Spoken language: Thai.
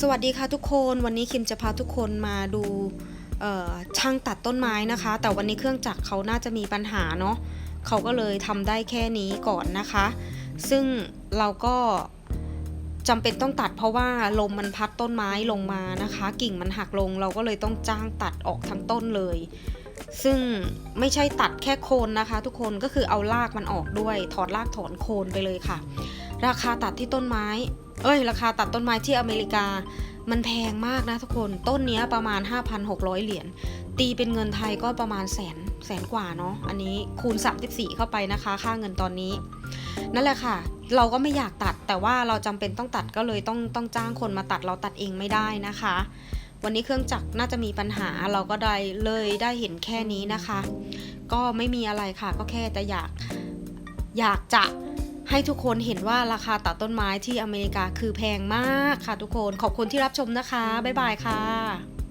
สวัสดีค่ะทุกคนวันนี้คิมจะพาทุกคนมาดูช่างตัดต้นไม้นะคะ แต่วันนี้เครื่องจักรเขาน่าจะมีปัญหาเนาะเขาก็เลยทำได้แค่นี้ก่อนนะคะ ซึ่งเราก็จำเป็นต้องตัดเพราะว่าลมมันพัดต้นไม้ลงมานะคะ กิ่งมันหักลงเราก็เลยต้องจ้างตัดออกทั้งต้นเลย ซึ่งไม่ใช่ตัดแค่โคนนะคะ ทุกคนก็คือเอารากมันออกด้วย ถอดรากถอนโคนไปเลยค่ะ ราคาตัดที่ต้นไม้ เอ้ย ราคาตัดต้นไม้ที่อเมริกา มันแพงมากนะทุกคน ต้นนี้ประมาณ 5,600 เหรียญ ตีเป็นเงินไทยก็ประมาณแสน แสนกว่าเนาะ อันนี้คูณ 34 เข้าไปนะคะ ค่าเงินตอนนี้ นั่นแหละค่ะ เราก็ไม่อยากตัด แต่ว่าเราจำเป็นต้องตัดก็เลยต้องต้องจ้างคนมาตัด เราตัดเองไม่ได้นะคะ วันนี้เครื่องจักรน่าจะมีปัญหา เราก็ได้เลยได้เห็นแค่นี้นะคะ ก็ไม่มีอะไรค่ะ ก็แค่แต่อยาก อยากจะ ให้ทุกคนเห็นว่าราคาตัดต้นไม้ที่อเมริกาคือแพงมากค่ะทุกคน ขอบคุณที่รับชมนะคะ บ๊ายบายค่ะ